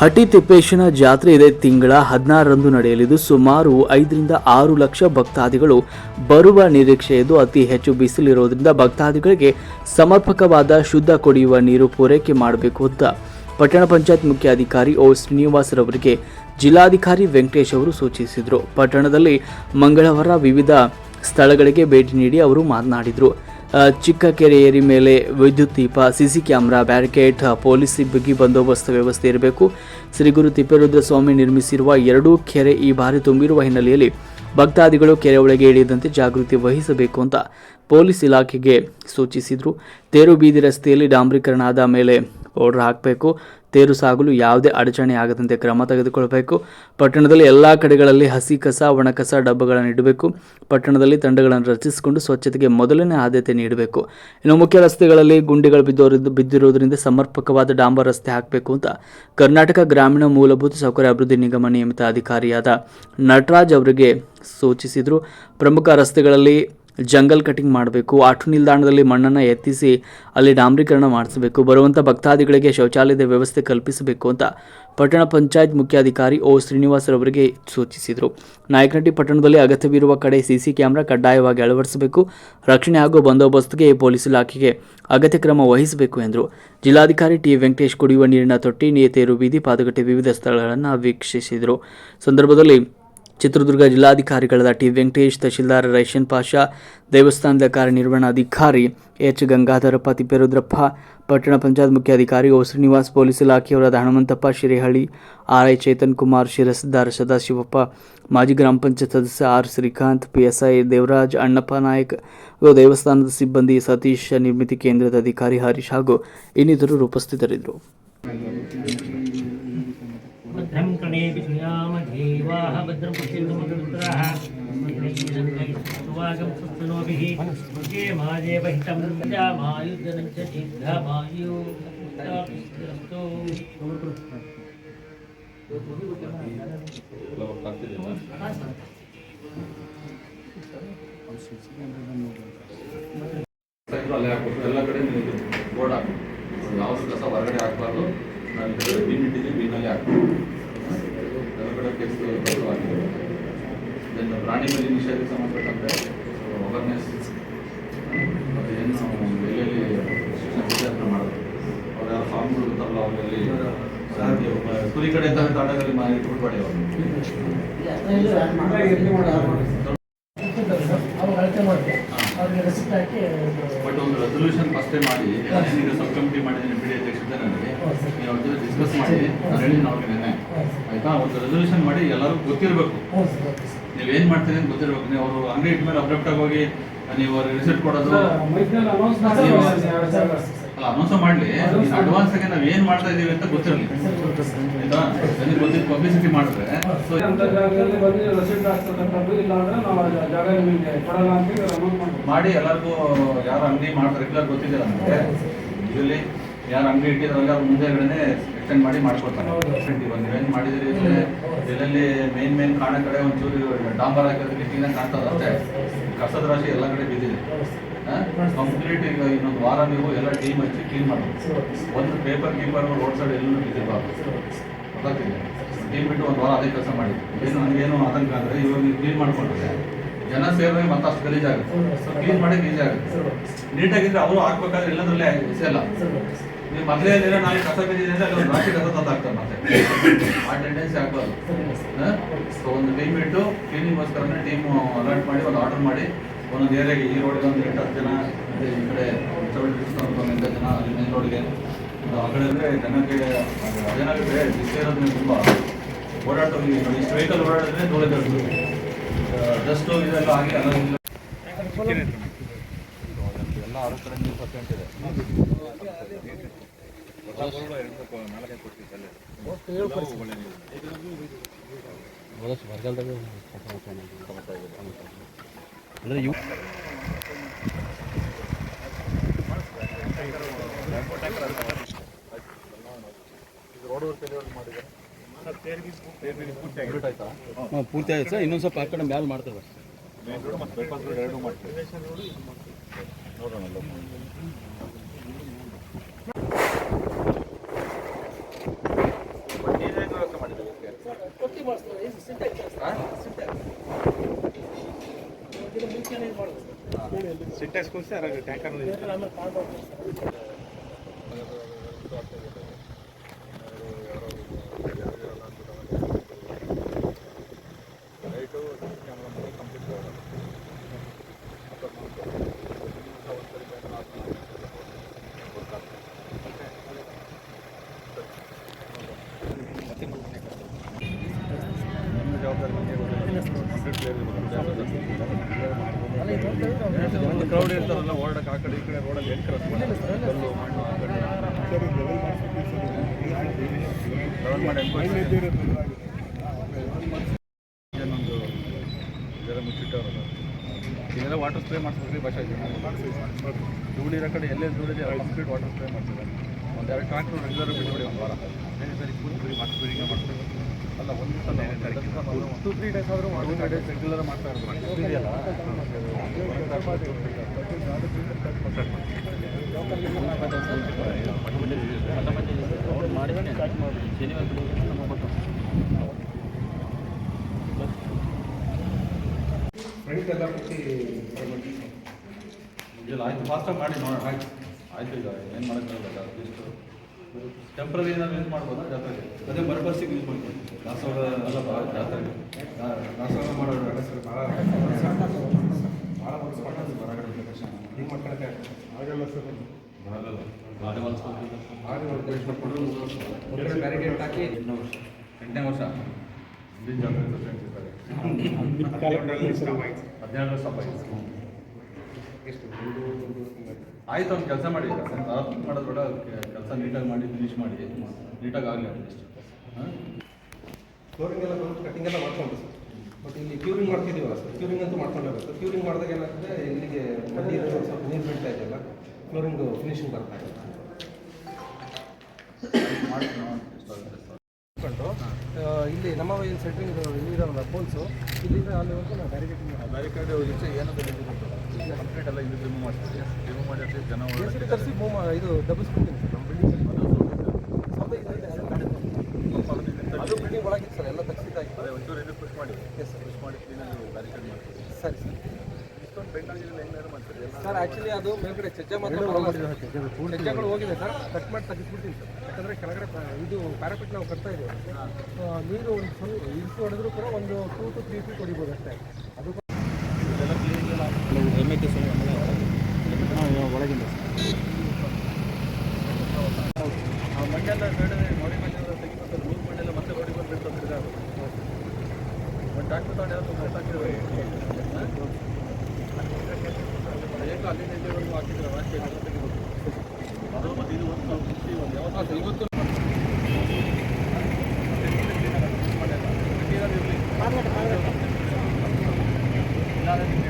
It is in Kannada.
ಹಟ್ಟಿ ತಿಪ್ಪೇಶನ ಜಾತ್ರೆ ಇದೇ. ತಿಂಗಳ ಹದಿನಾರರಂದು ನಡೆಯಲಿದ್ದು ಸುಮಾರು ಐದರಿಂದ ಆರು ಲಕ್ಷ ಭಕ್ತಾದಿಗಳು ಬರುವ ನಿರೀಕ್ಷೆ ಇದ್ದು ಅತಿ ಹೆಚ್ಚು ಬಿಸಿಲಿರುವುದರಿಂದ ಭಕ್ತಾದಿಗಳಿಗೆ ಸಮರ್ಪಕವಾದ ಶುದ್ಧ ಕುಡಿಯುವ ನೀರು ಪೂರೈಕೆ ಮಾಡಬೇಕು ಅಂತ ಪಟ್ಟಣ ಪಂಚಾಯತ್ ಮುಖ್ಯಾಧಿಕಾರಿ ಓ ಶ್ರೀನಿವಾಸರವರಿಗೆ ಜಿಲ್ಲಾಧಿಕಾರಿ ವೆಂಕಟೇಶ್ ಅವರು ಸೂಚಿಸಿದರು. ಪಟ್ಟಣದಲ್ಲಿ ಮಂಗಳವಾರ ವಿವಿಧ ಸ್ಥಳಗಳಿಗೆ ಭೇಟಿ ನೀಡಿ ಅವರು ಮಾತನಾಡಿದರು. ಆ, ಚಿಕ್ಕ ಕೆರೆ ಏರಿ ಮೇಲೆ ವಿದ್ಯುತ್ ದೀಪ ಸಿಸಿ ಕ್ಯಾಮ್ರಾ ಬ್ಯಾರಿಕೇಡ್ ಪೊಲೀಸ್ ಬಿಗಿ ಬಂದೋಬಸ್ತ್ ವ್ಯವಸ್ಥೆ ಇರಬೇಕು. ಶ್ರೀ ಗುರು ತಿಪ್ಪೇರುದ್ರ ಸ್ವಾಮಿ ನಿರ್ಮಿಸಿರುವ ಎರಡೂ ಕೆರೆ ಈ ಬಾರಿ ತುಂಬಿರುವ ಹಿನ್ನೆಲೆಯಲ್ಲಿ ಭಕ್ತಾದಿಗಳು ಕೆರೆ ಒಳಗೆ ಇಳಿಯದಂತೆ ಜಾಗೃತಿ ವಹಿಸಬೇಕು ಅಂತ ಪೊಲೀಸ್ ಇಲಾಖೆಗೆ ಸೂಚಿಸಿದರು. ತೇರು ಬೀದಿ ರಸ್ತೆಯಲ್ಲಿ ಡಾಂಬರೀಕರಣ ಆದ ಮೇಲೆ ಪೌಡ್ರ್ ಹಾಕಬೇಕು. ತೇರು ಸಾಗಲು ಯಾವುದೇ ಅಡಚಣೆ ಆಗದಂತೆ ಕ್ರಮ ತೆಗೆದುಕೊಳ್ಳಬೇಕು ಪಟ್ಟಣದಲ್ಲಿ ಎಲ್ಲ ಕಡೆಗಳಲ್ಲಿ ಹಸಿ ಕಸ ಒಣಕಸ ಡಬ್ಬಗಳನ್ನು ಇಡಬೇಕು. ಪಟ್ಟಣದಲ್ಲಿ ತಂಡಗಳನ್ನು ರಚಿಸಿಕೊಂಡು ಸ್ವಚ್ಛತೆಗೆ ಮೊದಲನೇ ಆದ್ಯತೆ ನೀಡಬೇಕು. ಇನ್ನು ಮುಖ್ಯ ರಸ್ತೆಗಳಲ್ಲಿ ಗುಂಡಿಗಳು ಬಿದ್ದೋರಿದ್ದು ಬಿದ್ದಿರುವುದರಿಂದ ಸಮರ್ಪಕವಾದ ಡಾಂಬರ್ ರಸ್ತೆ ಹಾಕಬೇಕು ಅಂತ ಕರ್ನಾಟಕ ಗ್ರಾಮೀಣ ಮೂಲಭೂತ ಸೌಕರ್ಯ ಅಭಿವೃದ್ಧಿ ನಿಗಮ ನಿಯಮಿತ ಅಧಿಕಾರಿಯಾದ ನಟರಾಜ್ ಅವರಿಗೆ ಸೂಚಿಸಿದರು. ಪ್ರಮುಖ ರಸ್ತೆಗಳಲ್ಲಿ ಜಂಗಲ್ ಕಟಿಂಗ್ ಮಾಡಬೇಕು. ಆಟೋ ನಿಲ್ದಾಣದಲ್ಲಿ ಮಣ್ಣನ್ನು ಎತ್ತಿಸಿ ಅಲ್ಲಿ ಡಾಂಬರೀಕರಣ ಮಾಡಿಸಬೇಕು. ಬರುವಂಥ ಭಕ್ತಾದಿಗಳಿಗೆ ಶೌಚಾಲಯದ ವ್ಯವಸ್ಥೆ ಕಲ್ಪಿಸಬೇಕು ಅಂತ ಪಟ್ಟಣ ಪಂಚಾಯತ್ ಮುಖ್ಯಾಧಿಕಾರಿ ಓ ಶ್ರೀನಿವಾಸರವರಿಗೆ ಸೂಚಿಸಿದರು. ನಾಯಕನಟ್ಟಿ ಪಟ್ಟಣದಲ್ಲಿ ಅಗತ್ಯವಿರುವ ಕಡೆ ಸಿಸಿ ಕ್ಯಾಮೆರಾ ಕಡ್ಡಾಯವಾಗಿ ಅಳವಡಿಸಬೇಕು. ರಕ್ಷಣೆ ಹಾಗೂ ಬಂದೋಬಸ್ತ್ಗೆ ಪೊಲೀಸ್ ಇಲಾಖೆಗೆ ಅಗತ್ಯ ಕ್ರಮ ವಹಿಸಬೇಕು ಎಂದರು. ಜಿಲ್ಲಾಧಿಕಾರಿ ಟಿ ವೆಂಕಟೇಶ್ ಕುಡಿಯುವ ನೀರಿನ ತೊಟ್ಟಿ, ನೇತೇರು ಬೀದಿ, ಪಾದಗಟ್ಟೆ ವಿವಿಧ ಸ್ಥಳಗಳನ್ನು ವೀಕ್ಷಿಸಿದರು. ಸಂದರ್ಭದಲ್ಲಿ ಚಿತ್ರದುರ್ಗ ಜಿಲ್ಲಾಧಿಕಾರಿಗಳಾದ ಟಿ ವೆಂಕಟೇಶ್, ತಹಶೀಲ್ದಾರ್ ರೈಶನ್ ಪಾಷಾ, ದೇವಸ್ಥಾನದ ಕಾರ್ಯನಿರ್ವಹಣಾಧಿಕಾರಿ ಎಚ್ ಗಂಗಾಧರಪ್ಪ ತಿಪ್ಪೇರುದ್ರಪ್ಪ ಪಟ್ಟಣ ಪಂಚಾಯತ್ ಮುಖ್ಯಾಧಿಕಾರಿ ಓ ಶ್ರೀನಿವಾಸ್, ಪೊಲೀಸ್ ಇಲಾಖೆಯವರಾದ ಹನುಮಂತಪ್ಪ, ಶ್ರೀಹಳ್ಳಿ, ಆರ್ ಐ ಚೇತನ್ ಕುಮಾರ್ ಶಿರಸ್ದಾರ್ ಸದಾಶಿವಪ್ಪ, ಮಾಜಿ ಗ್ರಾಮ ಪಂಚಾಯತ್ ಸದಸ್ಯ ಆರ್ ಶ್ರೀಕಾಂತ್ ಪಿಎಸ್ಐ ದೇವರಾಜ್, ಅಣ್ಣಪ್ಪ ನಾಯಕ್ ದೇವಸ್ಥಾನದ ಸಿಬ್ಬಂದಿ ಸತೀಶ್, ನಿರ್ಮಿತಿ ಕೇಂದ್ರದ ಅಧಿಕಾರಿ ಹರೀಶ್ ಹಾಗೂ ಇನ್ನಿತರರು ಉಪಸ್ಥಿತರಿದ್ದರು. भद्रं कर्णेऽपि श्रीरामधेवाः भद्रं पश्यन्तुमगरुद्राः सुवागं सुस्तनोभिः ये मादेवहितं जामायुधनं च दीर्घमायु ಸೈಕಲ್ ಅಲ್ಲೇ ಹಾಕ್ಬೇಕು ಎಲ್ಲ ಕಡೆ ನೀವು ಬೋರ್ಡ್ ಹಾಕಬೇಕು ಯಾವ್ದು ಕಸ ಹೊರಗಡೆ ಹಾಕಬಾರ್ದು ನಾನು ಬಿನ್ ಇಟ್ಟಿದ್ದೀನಿ ಬಿನ್ನಲ್ಲಿ ಹಾಕಬೇಕು ದೆನ್ ಪ್ರಾಣಿ ಬಲಿ ನಿಷೇಧಕ್ಕೆ ಸಂಬಂಧಪಟ್ಟಂತೆ ಅವೇರ್ನೆಸ್ ಮತ್ತು ಏನು ಎಲ್ಲೆಲ್ಲಿ ಶಿಕ್ಷಣ ಮಾಡೋದು? ಅವ್ರು ಫಾರ್ಮ್ಗಳು ಇರ್ತಾರಲ್ಲ ಅವರಲ್ಲಿ ಕುರಿ ಕಡೆ ಇದ್ದಾಗ ತಾಂಡದಲ್ಲಿ ಮಾಡಿ ಇಟ್ಬಿಡ್ಬೇಡಿ ಅವ್ರು. ಅವ್ರು ಅಳತೆ ಮಾಡಿ ಅವ್ರಿಗೆ ರೆಸಿಪ್ಟ್ ಹಾಕಿ ಬಟ್ ಒಂದು ರೆಸೊಲ್ಯೂಷನ್ ಫಸ್ಟೇ ಮಾಡಿ ಈಗ ಸಬ್ ಕಮಿಟಿ ಮಾಡಿದ್ದೀನಿ ಬಿಡಿ ಅಧ್ಯಕ್ಷತೆ ನನಗೆ ನೀವು ಅವ್ರ ಜೊತೆ ಡಿಸ್ಕಸ್ ಮಾಡಿ ಹೇಳಿ ಅವ್ರಿಗೆ ನೆನ್ನೆ ಆಯ್ತಾ? ಒಂದು ರೆಸೊಲ್ಯೂಷನ್ ಮಾಡಿ ಎಲ್ಲರಿಗೂ ಗೊತ್ತಿರಬೇಕು. ನೀವೇನ್ ಮಾಡ್ತೀರಿ ಅಂತ ಗೊತ್ತಿರ್ಬೇಕು. ನೀವು ಅವರು ಅಂಗಡಿ ಇಟ್ಮೇಲೆ ಅಬ್ರಪ್ಟ್ ಆಗಿ ಹೋಗಿ ನೀವು ರಿಸಿಪ್ಟ್ ಕೊಡೋದು. ಅಲ್ಲ ಅನೌನ್ಸ್ ಮಾಡ್ಲಿ. ಅಡ್ವಾನ್ಸ್ ಆಗಿ ನಾವ್ ಏನ್ ಮಾಡ್ತಾ ಇದೀವಿ ಅಂತ ಗೊತ್ತಿರಲಿ. ನನಗೆ ಪಬ್ಲಿಸಿಟಿ ಮಾಡಿದ್ರೆ ಅಂತ ಬಂದು ಮಾಡಿ ಎಲ್ಲರಿಗೂ ಯಾರು ಅಂಗಡಿ ಮಾಡ್ತಾರೆ ರೆಗ್ಯುಲರ್ ಗೊತ್ತಿದೆ ನಮಗೆ. ಇದರಲ್ಲಿ ಯಾರು ಅಂಗಡಿ ಇಟ್ಟಿದ್ರಲ್ಲ ಅವ್ರ ಕಡೆ ಎಕ್ಸ್ಟೆಂಡ್ ಮಾಡಿ ಮಾಡ್ಕೊಡ್ತಾರೆ. ನೀವೇನು ಮಾಡಿದ್ರಿ ಇದರಲ್ಲಿ ಮಾಡಿದಿರಿ ಅಂದ್ರೆ ಎಲ್ಲೆಲ್ಲಿ ಮೇನ್ ಮೇನ್ ಕಾಣ ಕಡೆ ಒಂಚೂರು ಡಾಂಬರ್ ಹಾಕಿದ್ರೆ ಕ್ಲೀನಾಗಿ ಕಾಣ್ತದೆ ಅಷ್ಟೇ. ಕಸದ ರಾಶಿ ಎಲ್ಲ ಕಡೆ ಬಿದ್ದಿದೆ. ಕಂಪ್ಲೀಟ್ ಈಗ ಇನ್ನೊಂದು ವಾರ ನೀವು ಎಲ್ಲ ಟೀಮ್ ಹಚ್ಚಿ ಕ್ಲೀನ್ ಮಾಡಬೇಕು. ಒಂದು ಪೇಪರ್ ಕೀಪರ್ ರೋಡ್ ಸೈಡ್ ಎಲ್ಲೂ ಬಿದ್ದಿರಬಾರ್ದು. ಟೀಮ್ ಬಿಟ್ಟು ಒಂದು ವಾರ ಅದೇ ಕೆಲಸ ಮಾಡಿ. ಏನು ನನಗೇನು ಆತಂಕ ಅಂದರೆ ಇವಾಗ ನೀವು ಕ್ಲೀನ್ ಮಾಡ್ಕೊಂಡ್ರೆ. ಜನ ಸೇರಿದ್ರೆ ಮತ್ತಷ್ಟು ಗಲೀಜಾಗುತ್ತೆ ಸೊ ಕ್ಲೀನ್ ಮಾಡಿ ಈಸಿ ಆಗುತ್ತೆ. ನೀಟಾಗಿದ್ರೆ ಅವರು ಹಾಕ್ಬೇಕಾದ್ರೆ ಎಲ್ಲದರಲ್ಲೇ ಇಲ್ಲ ನೀವು ಮೊದಲೇ ಏನಿಲ್ಲ ನಾಳೆ ಕಸ ಬಿದ್ದಿದೆ ಅಂದರೆ ಒಂದು ರಾಶಿ ಕಸ ತಂದು ಹಾಕ್ತಾರೆ ಮತ್ತೆ. ಆ ಟೆಂಡೆನ್ಸಿ ಆಗ್ಬಾರ್ದು. ಸೊ ಒಂದು ಟೀಮ್ ಇಟ್ಟು ಕ್ಲೀನಿಂಗ್ಗೋಸ್ಕರ ಟೀಮ್ ಅಲರ್ಟ್ ಮಾಡಿ, ಒಂದು ಆರ್ಡರ್ ಮಾಡಿ. ಒಂದೊಂದು ಏರಿಯಾಗೆ ಈ ರೋಡಿಗೆ ಒಂದು ಎಂಟು ಹತ್ತು ಜನ ಈ ಕಡೆ ಒಂದು ಎಂಟು ಜನ, ಅಲ್ಲಿ ಮೇನ್ ರೋಡ್ಗೆ ಆ ಕಡೆ ಅಂದರೆ ಜನಕ್ಕೆ ಅದೇನಾಗುತ್ತೆ ಬಿಸಿಲಿರೋದ್ರಿಂದ ತುಂಬ ಓಡಾಟ ಇಷ್ಟು ವೆಹಿಕಲ್ ಓಡಾಡಿದ್ರೆ ಧೂಳೆ ಡಸ್ಟು ಇದೆಲ್ಲ ಆಗಿ ಎಲ್ಲ ಎಲ್ಲ ಆರು ಕಡೆ ಇದೆ ಇವು ಪೂರ್ತಿ ಆಯ್ತು ಸರ್. ಇನ್ನೊಂದು ಸ್ವಲ್ಪ ಆ ಕಡೆ ಮ್ಯಾಲೆ ಮಾಡ್ತೇವೆ ಮಾಡ್ತೀವಿ ನೋಡೋಣ ಬಟ್ ಸಿಂಟ್ಯಾಕ್ಸ್ ಕೂರಿಸಿ ಟ್ಯಾಂಕರ್ ಕ್ರೌಡ್ ಇರ್ತಾರಲ್ಲ ಓಡಕ್ಕೆ ಆ ಕಡೆ ಈ ಕಡೆ ರೋಡಲ್ಲಿ ಹೆಂಗೆ ಕಲ್ಲು ಮಣ್ಣು ಮುಚ್ಚಿಟ್ಟವ್ರಲ್ಲ ವಾಟರ್ ಸ್ಪ್ರೇ ಮಾಡಿಸ್ಬೇಕ್ರಿ ಭಾಷೆ ಧೂಳಿರೋ ಕಡೆ ಎಲ್ಲೆಲ್ಲಿ ಧೂಳಿದೆ ಕಂಪ್ಲೀಟ್ ವಾಟರ್ ಸ್ಪ್ರೇ ಮಾಡ್ತಾರೆ ಒಂದು ಎರಡು ಟ್ರಾಕ್ಟರ್ ರೆಗ್ಯುಲರ್ ಬಿಟ್ಬಿಡಿ ಒಂದು ವಾರ ಸರಿ ಸರಿ ಮಾಡ್ಬೇಕು ಅಲ್ಲ ಒಂದು ಟೂ ತ್ರೀ ಡೇಸ್ ಆದರೂ ಒಂದು ತ್ರೀ ಡೇಸ್ ರೆಗ್ಯುಲರ್ ಮಾಡ್ತಾ ಮಾಡಿದಾನೆ ಶನಿವಾರ ಫ್ರೆಂಡ್ಸ್ ಎಲ್ಲ ಬಿಟ್ಟು ಇಲ್ಲ ಆಯ್ತು ಫಾಸ್ಟಾಗಿ ಮಾಡಿ ನೋಡೋಣ ಆಯ್ತು ಆಯ್ತು ಈಗ ಏನು ಮಾಡೋಕ್ಕಾಗಲ್ಲ ಅದಿಷ್ಟು ಟೆಂಪ್ರರಿ ಏನಾದ್ರು ಯೂಸ್ ಮಾಡ್ಬೋದಾ? ಜಾತ್ರೆಗೆ? ಅದೇ ಮರು ಬಸ್ಸಿಗೆ ಯೂಸ್ ಮಾಡ್ಬೋದು ದಾಸವಾಳ ಅಲ್ಲಪ್ಪ ಜಾತ್ರೆಗೆ. ದಾಸವಾಳ ಮಾಡೋರು ಹೆಸರು ಭಾಳ ಭಾಳ ವರ್ಷ ಮಾಡೋದು ಹೊರಗಡೆ ಹಿಂಗೆ ಮಾಡ್ಕೊಳಕ್ಕೆ ಆಗಲ್ಲ ಸರ್. ಬರಲ್ಲ ಗಾಡಿ ಹೊಲ್ಸ್ಕೊಂಡು ಆಗ ಒಂದು ಬ್ಯಾರಿಗೇಟ್ ಹಾಕಿ ಎಂಟನೇ ವರ್ಷ. ಎಂಟನೇ ವರ್ಷ ಹದಿನೇಳು ವರ್ಷ ಎಷ್ಟು ಆಯ್ತು ಒಂದು ಕೆಲಸ ಮಾಡಿ. ಬೇಡ ಕೆಲಸ ನೀಟಾಗಿ ಮಾಡಿ ಫಿನಿಶ್ ಮಾಡಿ. ನೀಟಾಗಿ ಆಗಲಿ ಅಟ್ಲೀಸ್ಟ್ ಹಾಂ? ಫ್ಲೋರಿಂಗ್ ಎಲ್ಲ ಬಂದು ಕಟಿಂಗ್ ಎಲ್ಲ ಮಾಡ್ಕೊಂಡು ಸರ್. ಬಟ್ ಇಲ್ಲಿ ಕ್ಯೂರಿಂಗ್ ಮಾಡ್ತಿದ್ದೀವಲ್ಲ ಸರ್? ಕ್ಯೂರಿಂಗ್ ಅಂತೂ ಮಾಡ್ಕೊಂಡಿರಬೇಕು. ಸರ್ ಕ್ಯೂರಿಂಗ್ ಮಾಡಿದಾಗ ಏನಾಗುತ್ತೆ ಇಲ್ಲಿಗೆ ಮಡ್ಡಿ ಸ್ವಲ್ಪ ನೀರು ಬೀಳ್ತಾ ಇದೆಯಲ್ಲ ಫ್ಲೋರಿಂಗ್ ಫಿನಿಶಿಂಗ್ ಬರ್ತಾ ಇದೆ. ಇಲ್ಲಿ ನಮ್ಮ ಕೊಂಡು ಇಲ್ಲಿ ನಮ್ಮ ಏನು ಇಲ್ಲಿಂದ ಇಲ್ಲಿರೋ ಪೋಲ್ಸು ಇಲ್ಲಿಂದ ಅಲ್ಲಿವರೆಗೂ ನಾವು ಬ್ಯಾರಿಗೇಟಿಂಗ್ ಬ್ಯಾರಿಕೇಡ್ ಈಗ ಕಂಪ್ಲೀಟ್ ಎಲ್ಲ ಇದು ರಿಮೂವ್ ಮಾಡ್ತೀವಿ. ರಿಮೂವ್ ಮಾಡಿ ಅಷ್ಟೇ ಜನ ತರಿಸಿ ಇದು ದಬ್ಬಿಸ್ಕೊಂತೀನಿ ಸರ್ ನಮ್ಮ ಬಿಲ್ಡಿಂಗ್ ಅದು ಅದು ಬಿಲ್ಡಿಂಗ್ ಒಳಗಿತ್ತು ಸರ್ ಎಲ್ಲ ತಗ್ಸಿದ್ದಾಗಿ ಅದೇ ಒಂಚೂರು ಇದು ಪುಷ್ ಮಾಡಿ. ಎಸ್ ಸರ್ ಪುಷ್ ಮಾಡಿ ಕ್ಲೀನಾಗಿ ಬ್ಯಾರಿಕೇಡ್ ಮಾಡ್ತೀವಿ. ಸರಿ ಸರ್. ಇಷ್ಟೊಂದು ಬೆಂಡ್ ಆಗಿಲ್ಲ ಹೆಂಗಾರು ಮಾಡ್ತೀರಿ? ಸರ್ ಆ್ಯಕ್ಚುಲಿ ಅದು ಮೇಲ್ಗಡೆ ಚೆಜ್ಜೆ ಮಾತ್ರ ಚೆಜ್ಜೆಗಳು ಹೋಗಿದೆ. ಸರ್ ಕಟ್ ಮಾಡಿ ತೆಗಿಸ್ಬಿಡ್ತೀನಿ ಸರ್ ಯಾಕಂದರೆ ಕೆಳಗಡೆ ಇದು ಪ್ಯಾರಾಪಿಟ್ ನಾವು ಕಟ್ತಾ ಇದ್ದೀವಿ. ನೀರು ಒಂದು ಸ್ವಲ್ಪ ಇಳಿಸಿ ಹೊಡೆದ್ರು ಕೂಡ ಒಂದು ಟೂ ಟು ತ್ರೀ ಫೀಟ್ ಹೊಡಿಬೋದು ಅಷ್ಟೇ. ಅದು ಒಳಗಿಂದ ಆ ಮಣ್ಣೆಲ್ಲ ಬೇಡ ನೋಡಿ ಮಣ್ಣೆಲ್ಲ ತೆಗಿಬೇಕು ಮೂರು ಮಣ್ಣೆಲ್ಲ ಮತ್ತೆ ನೋಡಿ ಬಂದ್ಬಿಟ್ಟು ತಿರ್ಗಾ ಒಂದು ಟ್ಯಾಕ್ಟರ್ ತಗೊಂಡು ಯಾವುದು ಹಾಕಿದ್ರೆ ಏಕ ಅಲ್ಲಿ ನಿಂತೆವರೆಗೂ ಹಾಕಿದ್ರೆ ವಾಸಿ ಎಲ್ಲ ತೆಗಿಬೇಕು ಅದು ಮತ್ತು ಇದು ಒಂದು ಒಂದು ಇವತ್ತು ಎಲ್ಲ